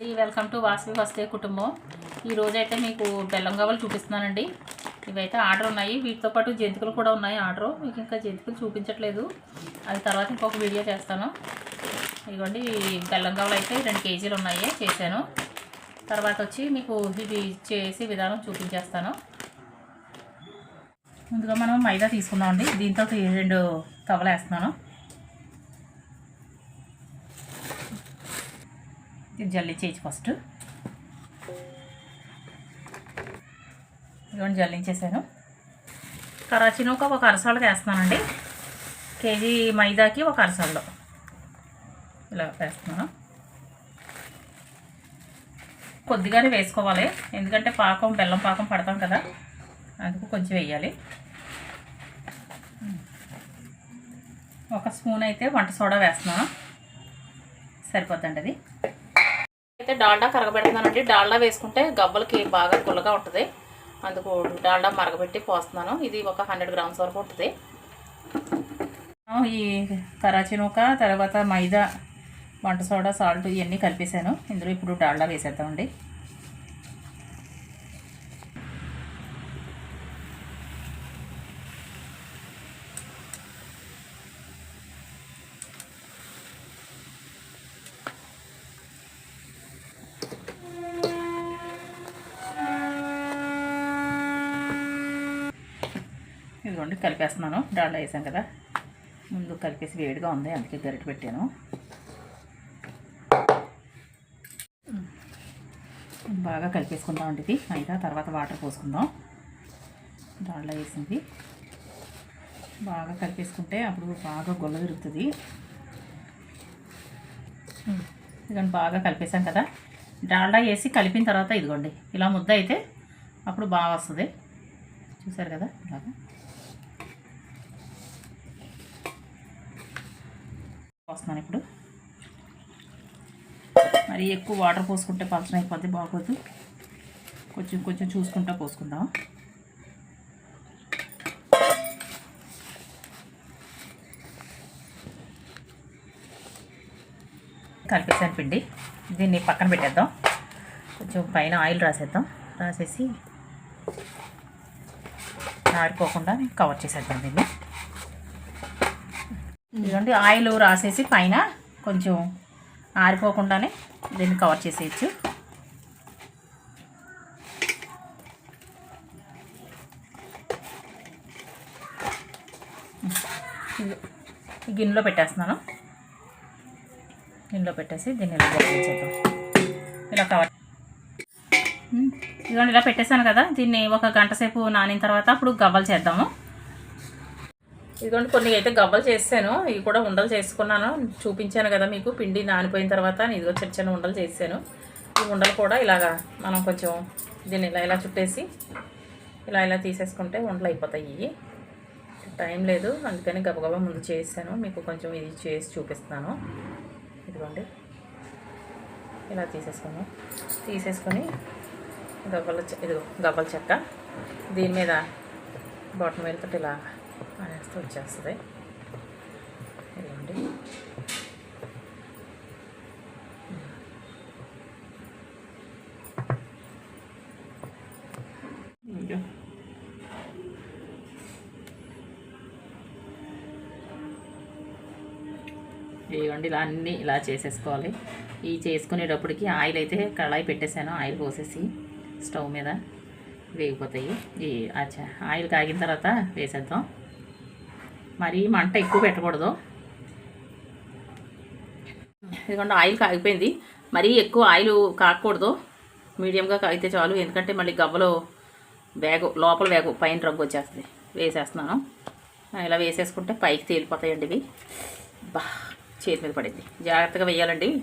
Welcome to Vasavi వస్తే కుటుంబం. ఈరోజైతే మీకు బెల్లం గవ్వలు చూపిస్తున్నానండి. ఇవైతే ఆర్డర్ ఉన్నాయి. వీటితో పాటు జంతికలు కూడా ఉన్నాయి ఆర్డర్. మీకు ఇంకా జంతికలు చూపించట్లేదు. అది తర్వాత ఇంకొక వీడియో చేస్తాను. ఇదిగోండి బెల్లం గవ్వలు అయితే రెండు కేజీలు ఉన్నాయి. చేశాను. తర్వాత వచ్చి మీకు ఇవి చేసే విధానం చూపించేస్తాను. ముందుగా మనం మైదా తీసుకుందామండి. దీంతో రెండు కవలు వేస్తున్నాను ఇది జల్లించేయచ్చు ఫస్ట్ ఇదిగోండి జల్లించేసాను కరాచీని ఒక ఒక అరసాలు వేస్తున్నానండి. కేజీ మైదాకి ఒక అరసాల్లో. ఇలా వేస్తున్నాను. కొద్దిగానే వేసుకోవాలి. ఎందుకంటే పాకం బెల్లం పాకం పడతాం కదా అందుకు కొంచెం వేయాలి. ఒక స్పూన్ అయితే వంట సోడా వేస్తున్నాను. సరిపోద్దండి అది. అయితే డాల్డా కరగబెడుతున్నానండి. డాల్డా వేసుకుంటే గబ్బలకి బాగా గుల్లగా ఉంటుంది. అందుకు డాల్డా మరగబెట్టి పోస్తున్నాను. ఇది ఒక హండ్రెడ్ గ్రామ్స్ వరకు ఉంటుంది. ఈ కరాచీ నూక తర్వాత మైదా వంట సోడా సాల్ట్ ఇవన్నీ కలిపేసాను ఇందులో ఇప్పుడు డాల్డా వేసేద్దామండి. ఇదిగోండి కలిపేస్తున్నాను. డాల్డా వేసాం కదా. ముందు కలిపేసి వేడిగా ఉంది. అందుకే గరిటె పెట్టాను. బాగా కలిపేసుకుందాం ఇది. మైదా తర్వాత వాటర్ పోసుకుందాం. డాల్డా వేసింది. బాగా కలిపేసుకుంటే అప్పుడు బాగా గొల్ల తిరుగుతుంది. ఇదిగోండి బాగా కలిపేసాం కదా. డాల్డా వేసి కలిపిన తర్వాత ఇదిగోండి ఇలా ముద్ద అయితే అప్పుడు బాగా వస్తుంది. చూసారు కదా? ఇలాగా. పోస్తున్నాను ఇప్పుడు. మరి ఎక్కువ వాటర్ పోసుకుంటే పలచన అయిపోద్ది బాగోదు. కొంచెం కొంచెం చూసుకుంటా పోసుకుందాం. కలిపేసాను పిండి. దీన్ని పక్కన పెట్టేద్దాం. కొంచెం పైన ఆయిల్ రాసేద్దాం. రాసేసి ఆరిపోకుండా కవర్ చేసేద్దాం దీన్ని. ఇదిగోండి ఆయిల్ రాసేసి పైన కొంచెం ఆరిపోకుండానే దీన్ని కవర్ చేసేయచ్చు. గిన్నెలో పెట్టేస్తున్నాను. గిన్నెలో పెట్టేసి దీన్ని ఇలా చేద్దాం. ఇలా కవర్ ఇదిగోండి ఇలా పెట్టేశాను కదా. దీన్ని ఒక గంట సేపు నానిన తర్వాత అప్పుడు గవ్వలు చేద్దాము. ఇదిగోండి కొన్ని అయితే గవ్వలు చేసాను ఇవి కూడా ఉండలు చేసుకున్నాను. చూపించాను కదా మీకు పిండి నానిపోయిన తర్వాత ఇదిగో చిన్న చిన్న ఉండలు చేసాను ఈ ఉండలు కూడా ఇలాగా మనం కొంచెం దీన్ని ఇలా ఇలా చుట్టేసి ఇలా ఇలా తీసేసుకుంటే ఉండలు అయిపోతాయి. ఇవి టైం లేదు అందుకని గబగబా ముందు చేసాను మీకు కొంచెం ఇది చేసి చూపిస్తాను. ఇదిగోండి ఇలా తీసేసుకున్నాం. తీసేసుకొని గవ్వల ఇదిగో గవ్వల చెక్క. దీని మీద బాటం వేలుతో ఇలా అనేస్తూ వచ్చేస్తుంది. ఇదిగోండి. ఇవ్వండి ఇలా అన్నీ ఇలా చేసేసుకోవాలి. ఈ చేసుకునేటప్పటికి ఆయిల్ అయితే కళాయి పెట్టేశాను. ఆయిల్ పోసేసి స్టవ్ మీద వేగిపోతాయి. ఈ అచ్చా ఆయిల్ కాగిన తర్వాత వేసేద్దాం. మరీ మంట ఎక్కువ పెట్టకూడదు. ఎందుకంటే ఆయిల్ కాగిపోయింది. మరీ ఎక్కువ ఆయిల్ కాకూడదు. మీడియంగా కాగితే చాలు. ఎందుకంటే మళ్ళీ గవ్వలో వేగు లోపల వేగు పైన రంగు వచ్చేస్తుంది. వేసేస్తున్నాను. ఇలా వేసేసుకుంటే పైకి తేలిపోతాయండి ఇవి. బా చేతి మీద పడింది. జాగ్రత్తగా వేయాలండి.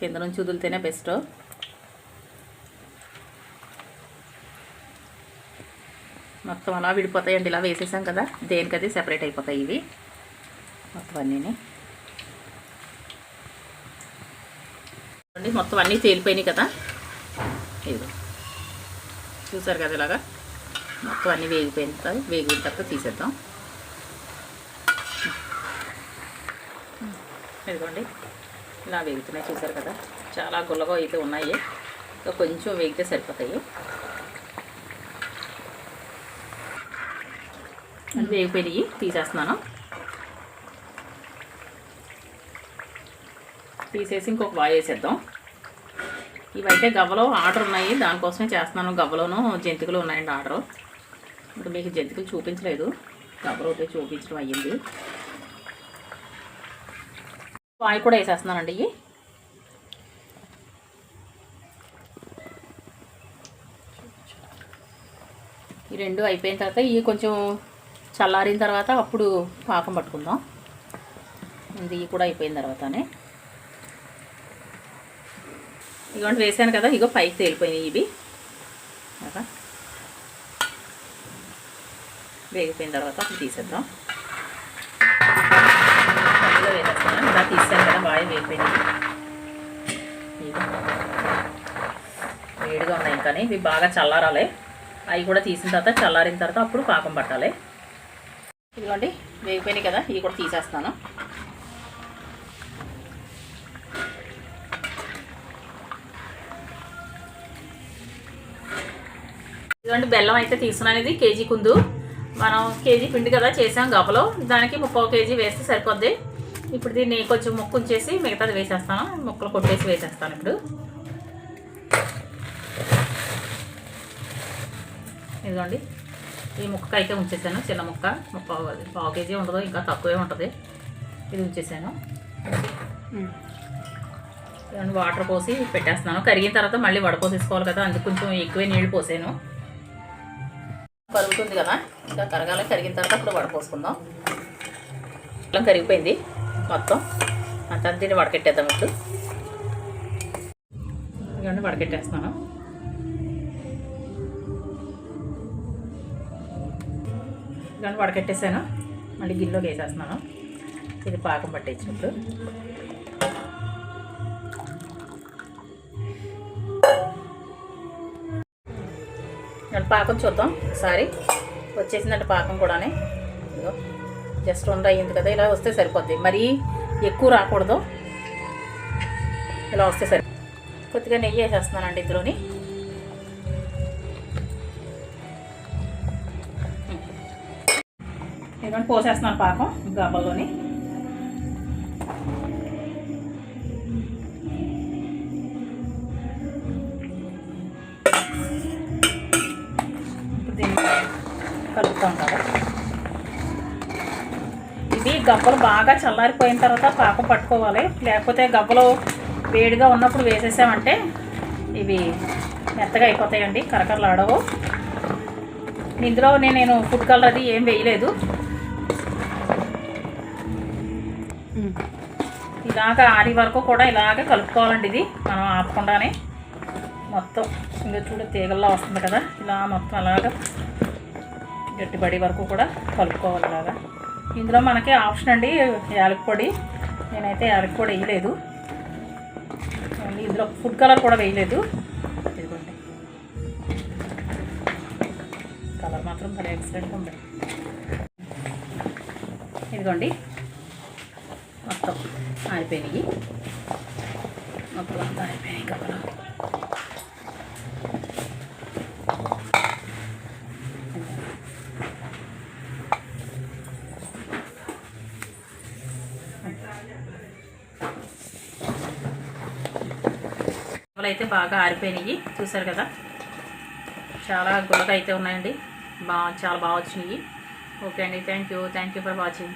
కింద నుంచి వదిలితేనే బెస్ట్. మొత్తం అలా విడిపోతాయండి. ఇలా వేసేసాం కదా దేనికది సెపరేట్ అయిపోతాయి ఇవి. మొత్తం అన్నీ మొత్తం అన్నీ తేలిపోయినాయి కదా. ఇదిగో. చూసారు కదా ఇలాగా? మొత్తం అన్నీ వేగిపోయిన తర్వాత వేగిన తర్వాత తీసేద్దాం. ఇదిగోండి. ఇలా వేగుతున్నాయి చూసారు కదా? చాలా గుల్లగా అయితే ఉన్నాయి. ఇంకా కొంచెం వేగితే సరిపోతాయి. వేగిపోయి తీసేస్తున్నాను. తీసేసి ఇంకొక బాయ్ వేసేద్దాం. ఇవైతే గవ్వలో ఆర్డర్ ఉన్నాయి. దానికోసమే చేస్తున్నాను. గవ్వలోను జంతికలు ఉన్నాయండి ఆర్డర్. ఇప్పుడు మీకు జంతికలు చూపించలేదు. గవ్వలో ఒకటి చూపించడం అయ్యింది. వాయి కూడా వేసేస్తున్నానండి ఇవి. ఈ రెండు అయిపోయిన తర్వాత ఇవి కొంచెం చల్లారిన తర్వాత అప్పుడు పాకం పట్టుకుందాం. ఇది కూడా అయిపోయిన తర్వాతనే. ఇగోండి వేసాను కదా ఇగో పైకి తేలిపోయినాయి ఇవి. కదా వేగిపోయిన తర్వాత అప్పుడు తీసేద్దాం. అందులో వేసేస్తాను. ఇలా తీసాను కదా బాగా వేగిపోయినాయి. వేడిగా ఉన్నాయి కానీ ఇవి బాగా చల్లారాలి. అవి కూడా తీసిన తర్వాత చల్లారిన తర్వాత అప్పుడు పాకం పట్టాలి. ఇదిగోండి వేగిపోయినాయి కదా ఇవి కూడా తీసేస్తాను ఇదిగోండి బెల్లం అయితే తీసుకున్నాను ఇది కేజీ కుందు. మనం కేజీ పిండి కదా చేసాం గపలో దానికి ముప్పై కేజీ వేస్తే సరిపోద్ది. ఇప్పుడు దీన్ని కొంచెం ముక్కు ఉంచేసి మిగతాది వేసేస్తాను ముక్కలు కొట్టేసి వేసేస్తాను ఇప్పుడు. ఇదిగోండి ఈ ముక్కకి అయితే ఉంచేసాను చిన్న ముక్క అది పావు కేజీ ఉండదు ఇంకా తక్కువే ఉంటుంది ఇది ఉంచేసాను వాటర్ పోసి పెట్టేస్తున్నాను కరిగిన తర్వాత మళ్ళీ వడపోసేసుకోవాలి కదా అందుకు కొంచెం ఎక్కువే నీళ్ళు పోసాను కరుగుతుంది కదా ఇంకా కరగాలి కరిగిన తర్వాత అప్పుడు వడపోసుకుందాం మొత్తం కరిగిపోయింది మొత్తం అంతా దీన్ని వడకెట్టేద్దాం ఇప్పుడు ఇదిగోండి వడకెట్టేస్తున్నాను ఇదిగోండి వడకట్టేసాను. మళ్ళీ గిన్నెలోకి వేసేస్తున్నాను. ఇది పాకం పట్టేసినప్పుడు. నేను పాకం చూద్దాం ఒకసారి. వచ్చేసిందంటే పాకం కూడానే. జస్ట్ రెండు అయ్యింది కదా ఇలా వస్తే సరిపోద్ది. మరీ ఎక్కువ రాకూడదు. ఇలా వస్తే సరి కొద్దిగా నెయ్యి వేసేస్తున్నానండి ఇందులోని. ఇదిగోండి పోసేస్తున్నాను పాకం గబ్బల్లోని ఇప్పుడు దీన్ని కలుపుతాం కదా. ఇది గబ్బలు బాగా చల్లారిపోయిన తర్వాత పాకం పట్టుకోవాలి. లేకపోతే గబ్బలు వేడిగా ఉన్నప్పుడు వేసేసామంటే ఇవి మెత్తగా అయిపోతాయండి కరకరలాడవు. ఇందులో నేను నేను ఫుడ్ కలర్ అది ఏం వేయలేదు. ఇలాగ ఆరి వరకు కూడా ఇలాగ కలుపుకోవాలండి ఇది. మనం ఆపకుండానే మొత్తం ఇంకా చూడ తీగల్లో వస్తుంది కదా. ఇలా మొత్తం అలాగా గట్టిపడి వరకు కూడా కలుపుకోవాలి ఇలాగా. ఇందులో మనకి ఆప్షన్ అండి యాలకపొడి నేనైతే యాలకపొడి వేయలేదు. ఇందులో ఫుడ్ కలర్ కూడా వేయలేదు. ఇదిగోండి. కలర్ మాత్రం భలే ఎక్సలెంట్గా ఉంది. ఇదిగోండి. మొత్తం ఆరిపోయినాయి. మొత్తం అంతా ఆరిపోయినాయి కలర్ అయితే బాగా ఆరిపోయినాయి చూసారు కదా? చాలా గుల్లగా అయితే ఉన్నాయండి. బా చాలా బాగా వచ్చినాయి. ఓకే అండి thank you thank you for watching